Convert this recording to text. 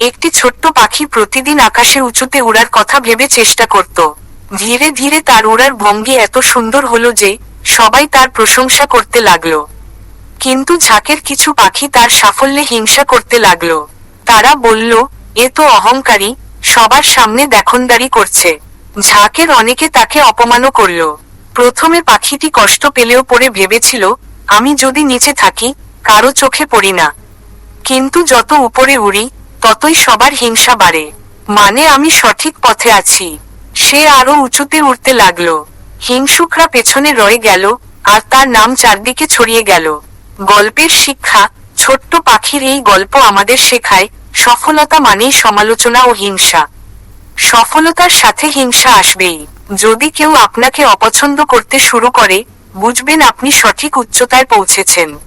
একটি ছোট্ট পাখি প্রতিদিন আকাশে উঁচুতে উড়ার কথা ভেবে চেষ্টা করত। ধীরে ধীরে তার উড়ার ভঙ্গি এত সুন্দর হলো যে সবাই তার প্রশংসা করতে লাগল। কিন্তু ঝাঁকের কিছু পাখি তার সাফল্যে হিংসা করতে লাগল। তারা বলল, এ তো অহংকারী, সবার সামনে দেখনদারি করছে। ঝাঁকের অনেকে তাকে অপমানও করল। প্রথমে পাখিটি কষ্ট পেলেও পরে ভেবেছিল, আমি যদি নিচে থাকি, কারও চোখে পড়ি না। কিন্তু যত উপরে উড়ি ততই সবার হিংসা বাড়ে। মানে আমি সঠিক পথে আছি। সে আরও উঁচুতে উঠতে লাগল। হিংসুকরা পেছনে রয়ে গেল, আর তার নাম চারদিকে ছড়িয়ে গেল। গল্পের শিক্ষা, ছোট্ট পাখির এই গল্প আমাদের শেখায়, সফলতা মানেই সমালোচনা ও হিংসা। সফলতার সাথে হিংসা আসবেই। যদি কেউ আপনাকে অপছন্দ করতে শুরু করে, বুঝবেন আপনি সঠিক উচ্চতায় পৌঁছেছেন।